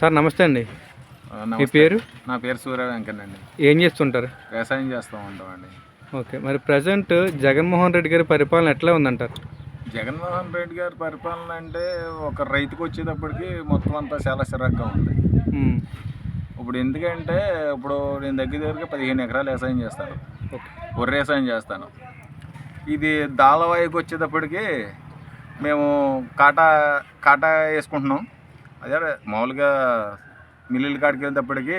Sir నమస్తే అండి. మీ. పేరు? నా పేరు సూర్య వెంకన్న అండి. ఏం చేస్తుంటారు? వ్యవసాయం చేస్తూ ఉంటామండి. ఓకే మరి ప్రజెంట్ జగన్మోహన్ రెడ్డి గారి పరిపాలన ఎట్లా ఉందంటారు? జగన్మోహన్ రెడ్డి గారి పరిపాలన అంటే ఒక రైతుకు వచ్చేటప్పటికి మొత్తం అంతా చాలా చిరాగ్గా ఉంది. ఇప్పుడు ఎందుకంటే ఇప్పుడు నేను దగ్గర దగ్గరగా పదిహేను ఎకరాలు వ్యవసాయం చేస్తాను. వరి వ్యవసాయం చేస్తాను. ఇది దాళవాయికి వచ్చేటప్పటికి మేము కాటా కాటా వేసుకుంటున్నాం. అదే మామూలుగా మిల్లుల కాడికి వెళ్ళేటప్పటికి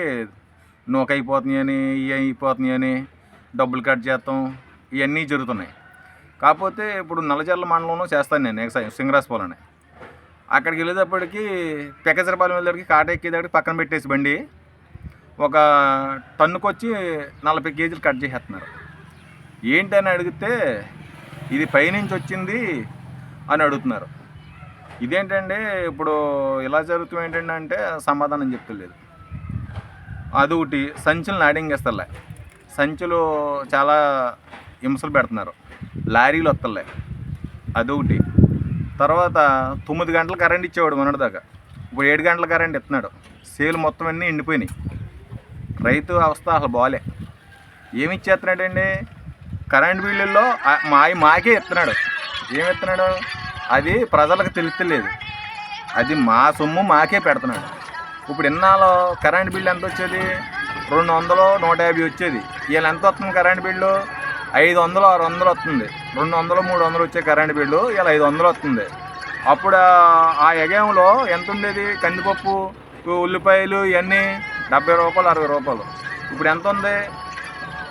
నూక అయిపోతున్నాయని ఇవి అయిపోతున్నాయని డబ్బులు కట్ చేస్తాం ఇవన్నీ జరుగుతున్నాయి. కాకపోతే ఇప్పుడు నల్లజర్ల మండలంలో చేస్తాను నేను వ్యవసాయం సింగరాజపాలని అక్కడికి వెళ్ళేటప్పటికి పెక్కసరపాలెం వెళ్ళేటప్పటికి కాట ఎక్కేటప్పటికి పక్కన పెట్టేసి బండి ఒక టన్నుకొచ్చి నలభై కేజీలు కట్ చేసేస్తున్నారు. ఏంటని అడిగితే ఇది పైనుంచి వచ్చింది అని అడుగుతున్నారు. ఇదేంటండి ఇప్పుడు ఇలా జరుగుతుంది ఏంటంటే అంటే సమాధానం చెప్తలేదు. అదొకటి సంచులు నాడింగేస్తలే సంచులు చాలా హింసలు పెడుతున్నారు. లారీలు వస్తలే. అదొకటి తర్వాత తొమ్మిది గంటల కరెంట్ ఇచ్చేవాడు మొన్నటిదాకా ఇప్పుడు ఏడు గంటల కరెంట్ ఇస్తున్నాడు. సేలు మొత్తం అన్నీ ఎండిపోయినాయి. రైతు అవస్థ అసలు బాగాలే ఏమి ఇచ్చేస్తున్నాడండి? కరెంట్ బిల్లుల్లో మా మాకే ఇస్తున్నాడు. ఏమి ఇస్తున్నాడు? అది ప్రజలకు తెలుస్తలేదు అది మా సొమ్ము మాకే పెడుతున్నాడు. ఇప్పుడు ఇన్నాళ్ళు కరెంట్ బిల్లు ఎంత వచ్చేది? రెండు వందలు నూట యాభై వచ్చేది. వీళ్ళు ఎంత వస్తుంది కరెంట్ బిల్లు? ఐదు వందలు ఆరు వందలు వస్తుంది. రెండు వందలు మూడు వందలు వచ్చే కరెంట్ బిల్లు ఇలా ఐదు వందలు వస్తుంది. అప్పుడు ఆ- ఆ ఎగంలో ఎంత ఉండేది? కందిపప్పు ఉల్లిపాయలు ఇవన్నీ డెబ్బై రూపాయలు అరవై రూపాయలు. ఇప్పుడు ఎంత ఉంది?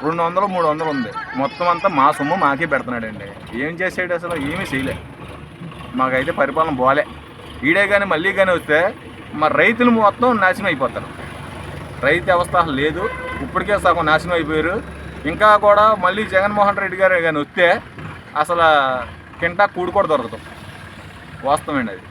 రెండు వందలు మూడు వందలు ఉంది. మొత్తం అంతా మా సొమ్ము మాకే పెడుతున్నాడండి. ఏం చేసాడు అసలు? ఏమీ చేయలేదు. మాకైతే పరిపాలన బోలే ఈడే కానీ మళ్ళీ కానీ వస్తే మా రైతులు మొత్తం నాశనం అయిపోతారు. రైతు వ్యవస్థ అసలు లేదు. ఇప్పటికే సగం నాశనం అయిపోయారు. ఇంకా కూడా మళ్ళీ జగన్మోహన్ రెడ్డి గారు కానీ వస్తే అసలు కింటా కూడి కూడా దొరకదు. వాస్తవమండి అది